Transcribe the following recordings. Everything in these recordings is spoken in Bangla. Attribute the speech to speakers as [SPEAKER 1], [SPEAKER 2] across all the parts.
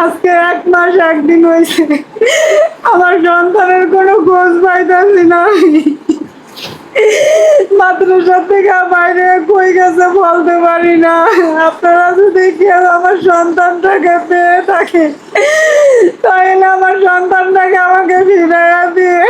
[SPEAKER 1] আজকে এক মাস, একদিন হয়েছে আমার সন্তানের কোনো খোঁজ পাইতেছি না। আমি মাদ্রাসা থেকে বাইরে কই গেছে বলতে পারি না। আপনারা যদি কেউ আমার সন্তানটাকে পেয়ে থাকে, তাহলে আমার সন্তানটাকে আমাকে ফিরাইয়া দিয়ে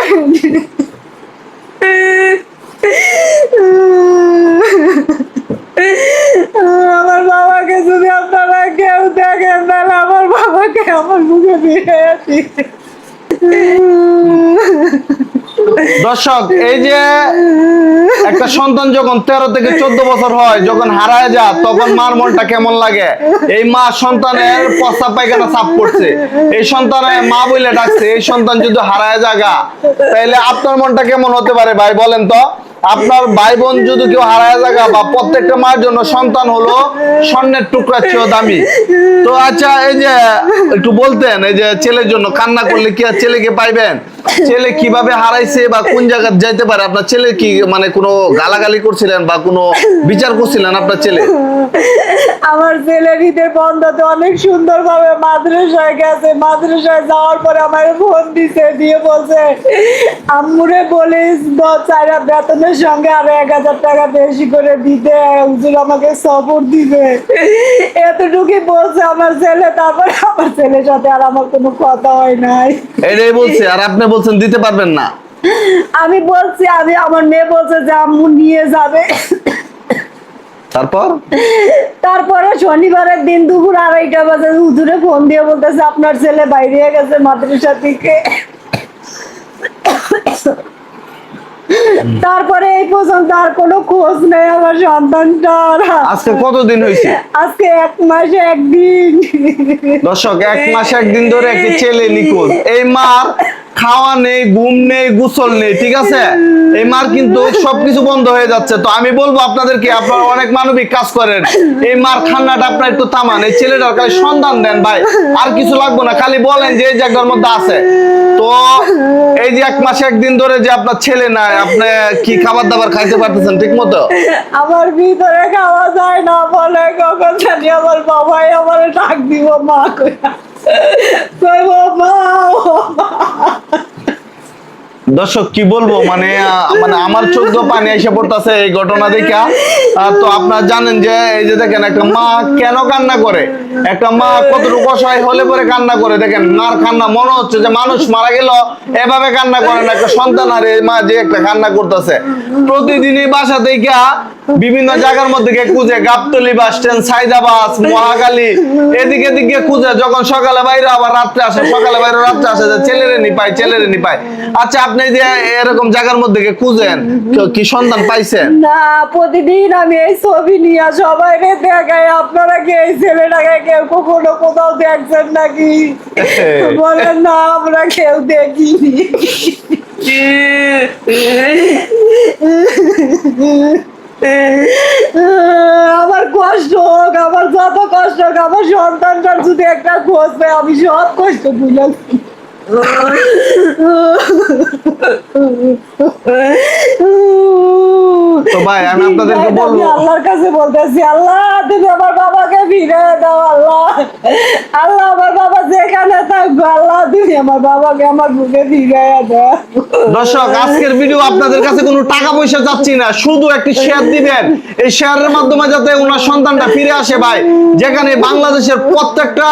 [SPEAKER 1] আমার বাবাকে যদি আপনারা কেউ দেখেন তাহলে আমার বাবাকে আমার মুখে
[SPEAKER 2] দর্শক, এই যে একটা সন্তান যখন তেরো থেকে চোদ্দ বছর হয়, যখন হারায় যা তখন মার মনটা কেমন লাগে? এই মা সন্তানের পস্তা পায়খানা সাফ করছে। এই সন্তানের মা বলে ডাকছে, এই সন্তান যদি হারায় জাগা তাহলে আপনার মনটা কেমন হতে পারে ভাই, বলেন তো? আপনার ভাই বোন যদি কেউ হারায় জায়গা বা প্রত্যেকটা মায়ের জন্য সন্তান হলো, স্বর্ণের টুকরা চেয়েও দামি। তো আচ্ছা এই যে একটু বলতেন, এই যে ছেলের জন্য কান্না করলে কি আর ছেলেকে পাইবেন? ছেলে কীভাবে হারাইছে বা কোন জায়গায় যাইতে পারে? আপনার ছেলে কি মানে কোনো গালাগালি করছিলেন বা কোনো বিচার করছিলেন আপনার ছেলে?
[SPEAKER 1] আমার ছেলের ঈদের বন্ধতে অনেক সুন্দর ভাবে মাদ্রাসায় গেছে। মাদ্রাসায় যাওয়ার পরে আমার ফোন দিছে দিয়ে বলছে আম্মুরে বলিস চার বেতনের সঙ্গে আরও এক হাজার টাকা বেশি করে দিতে। হুজুর আমাকে সবর দিবে। এতটুকুই বলছে আমার ছেলে তারপরে আমার ছেলের সাথে আর আমার কোনো কথা হয় নাই।
[SPEAKER 2] এটাই বলছে আর আপনি বলছেন দিতে পারবেন না।
[SPEAKER 1] আমি বলছি আমি আমার মেয়ে বলছে যে আম্মু নিয়ে যাবে।
[SPEAKER 2] তারপর?
[SPEAKER 1] তারপরে শনিবারের দিন দুপুর আড়াইটা বাজে হুজুরে ফোন দিয়ে বলতেছে আপনার ছেলে বাইরে গেছে মাদ্রাসা থেকে। তারপরে এই পর্যন্ত আর কোনো খোঁজ নেই আমার সন্তানটার।
[SPEAKER 2] আজকে কতদিন হয়েছে?
[SPEAKER 1] আজকে এক মাসে একদিন।
[SPEAKER 2] দর্শক এক মাস একদিন ধরে একটি ছেলে নিখোঁজ। এই মার খাওয়া নেই, ঘুম নেই, গোসল নেই, ঠিক আছে? এই মার কিন্তু সবকিছু বন্ধ হয়ে যাচ্ছে। তো আমি বলব আপনাদেরকে আপনারা অনেক মানবিক কাজ করেন। এই মার খান্নাটা আপনার একটু থামান। এই ছেলেটার খালি সন্ধান দেন ভাই। আর কিছু লাগবে না, খালি বলেন যে এই জায়গার মধ্যে আছে। তো এই যে এক মাস, একদিন ধরে যে আপনার ছেলে নাই, আপনি কি খাবার দাবার খাইতে পারতেছেন ঠিক মতো?
[SPEAKER 1] আমার ভিতরে খাওয়া যায় না বলে, কখন জানি আমার বাবাই আমার ডাক দিব, মা কইয়া কইব মা ও মা।
[SPEAKER 2] দর্শক, কি বলব? মানে মানে আমার চোখ পানি এসে পড়তেছে এই ঘটনা দেখা। তো আপনারা জানেন যে, এই যে দেখেন, একটা মা কেন কান্না করে? একটা মা কতটুকু অসহায় হলে পরে কান্না করে? দেখেন, মার কান্না, মনে হচ্ছে যে মানুষ মারা গেল, এভাবে কান্না করে না। একটা সন্তান আর এই মা যে একটা কান্না করতেছে। প্রতিদিনই বাসা থেকে বিভিন্ন জায়গার মধ্যে গিয়ে খুঁজে, গাবতলি বাস স্ট্যান্ড সাইদাবাস মহাকালী এদিকে দিকে খুঁজে, যখন সকালে বাইরে, আবার রাত্রে আসে, সকালে বাইরে রাত্রে আসে, যে ছেলেরে নি পায় ছেলেরে নি পায় আচ্ছা আপনি যে এরকম জায়গার মধ্যে খুঁজেন কি সন্ধান পাইছেন?
[SPEAKER 1] না প্রতিদিন আমি এই ছবি নিয়ে সবাই দেখাই আপনারা কি এই ছেলেটাকে কেউ কখনো কোথাও দেখছেন নাকি? বলেন না আমরা কেউ দেখিনি। আমার কষ্ট হোক আমার যত কষ্ট হোক আমার সন্তানটার যদি একটা খোঁজ পাই আমি সব কষ্ট ভুলে
[SPEAKER 2] তো ভাই আমি আপনাদেরকে বলব।
[SPEAKER 1] আল্লাহর কাছে বলতেছি আল্লাহ তুমি আমার বাবাকে ফিরে আল্লাহ। আল্লাহ, আমার বাবা যেখানে আল্লাহ তুমি আমার বাবাকে আমার বুকে
[SPEAKER 2] দর্শক, আজকের ভিডিও আপনাদের কাছে কোনো টাকা পয়সা যাচ্ছি না, শুধু একটি শেয়ার দিবেন। এই শেয়ারের মাধ্যমে যাতে ওনার সন্তানটা ফিরে আসে ভাই। যেখানে বাংলাদেশের প্রত্যেকটা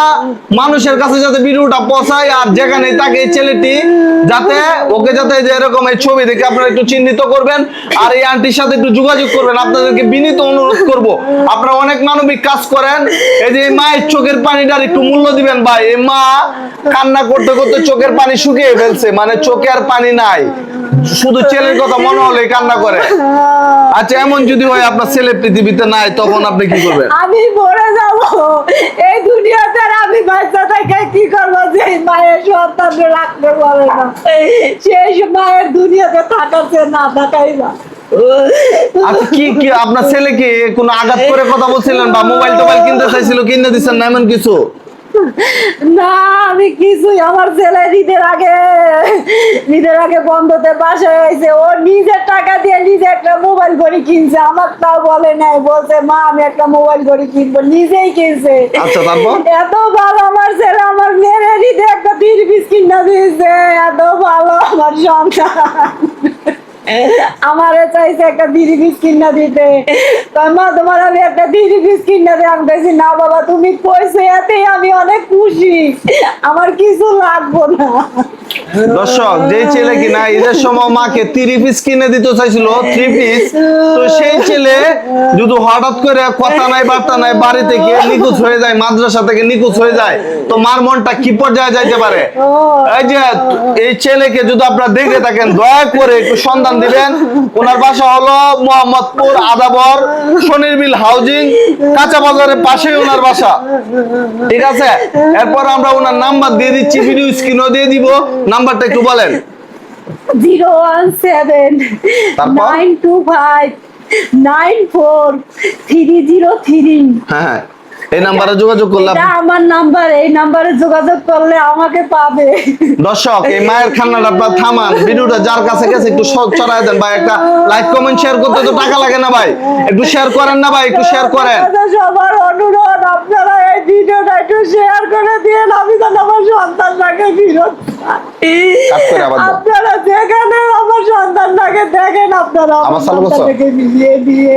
[SPEAKER 2] মানুষের কাছে যাতে ভিডিওটা পৌঁছায়, আর যেখানে তাকে এই ছেলেটি যাতে ওকে যাতে যে এরকম এই ছবি দেখে আপনারা একটু চিহ্নিত করবেন, আর এই আন্টির সাথে একটু যোগাযোগ করবেন, আপনাদেরকে বিনীত অনুরোধ করব। আপনারা অনেক মানবিক কাজ করেন এই যে মায়ের চোখের পানিটার একটু মূল্য দিবেন ভাই। এই মা কান্না করতে করতে চোখের পানি শুকিয়ে ফেলছে মানে চোখে আর পানি নাই। শুধু ছেলের কথা মনে হলে কান্না করে। আচ্ছা এমন যদি হয় আপনার ছেলে পৃথিবীতে নাই, তখন আপনি কি করবেন?
[SPEAKER 1] আমি মরে যাব। এই দুনিয়াতে আমি বাচ্চা থেকে কি করব? যে মায়ের সন্তানকে রাখতে পারে না। সেই মায়ের দুনিয়াতে থাকাছে না থাকাই না
[SPEAKER 2] আচ্ছা কি কি আপনার ছেলে কি কোনো আঘাত করে কথা বলছিলেন বা মোবাইল টোবাইল কিনতে চাইছিল কিনে দিচ্ছেন না এমন কিছু?
[SPEAKER 1] না আমি কিছুই আমার ছেলে ঈদের আগে ঈদের আগে বন্ধতে বাসা হয়েছে ও নিজের টাকা দিয়ে নিজে একটা মোবাইল ঘড়ি কিনছে। আমার তাও বলে নাই বলছে মা আমি একটা মোবাইল ঘড়ি কিনবো। নিজেই কিনছে।
[SPEAKER 2] আচ্ছা,
[SPEAKER 1] এত ভালো আমার ছেলে আমার মেয়ের ঈদে একটা পিস কিনা দিয়েছে। এত ভালো আমার সন্তান। আমারে চাইছে একটা বিড়ি কিনা দিতে। মা তোমার আমি একটা বিড়ি কিনা দিয়ে আমি বলছি, না বাবা তুমি কইছো এতেই আমি অনেক খুশি। আমার কিছু লাগবো না।
[SPEAKER 2] দর্শক যে ছেলে কিনা ঈদের সময় মাকে পিস কিনে দিতে চাইছিল থ্রি পিস তো সেই ছেলে যদি হঠাৎ করে কথা নাই বার্তা নাই বাড়ি থেকে নিখোঁজ হয়ে যায় মাদ্রাসা থেকে নিখোঁজ হয়ে যায় তো মার মনটা কি পর্যায়ে যাইতে পারে? এই যে এই ছেলেকে যদি আপনারা দেখে থাকেন দয়া করে একটু সন্ধান দিবেন। ওনার বাসা হলো মোহাম্মদপুর আদাবর শনিরবিল হাউজিং কাঁচা বাজারের পাশেই ওনার বাসা। ঠিক আছে? এরপর আমরা ওনার নাম্বার দিয়ে দিচ্ছি ভিডিও স্ক্রিনও দিয়ে দিব। নাম্বারটা একটু বলেন।
[SPEAKER 1] Zero one seven nine two five nine four three zero three.
[SPEAKER 2] হ্যাঁ। এই নাম্বারে যোগাযোগ করলাম
[SPEAKER 1] এটা আমার নাম্বার এই নাম্বারে যোগাযোগ করলে আমাকে পাবে।
[SPEAKER 2] দর্শক এই মায়ের খান্নাটা আপনার থামান। ভিডিওটা যার কাছে গেছে একটু চড়াই দেন ভাই। একটা লাইক কমেন্ট শেয়ার করতে তো টাকা লাগে না ভাই। একটু শেয়ার করেন না ভাই একটু শেয়ার করেন।
[SPEAKER 1] সবার অনুরোধ আপনারা এই ভিডিওটা একটু শেয়ার করে দিন আমি যেন আমার সন্তানটাকে ফিরত। আপনারা যেখানে আমার সন্তানটাকে দেখেন আপনারা
[SPEAKER 2] আমার করছ?
[SPEAKER 1] সন্তানটাকে মিলিয়ে দিয়ে।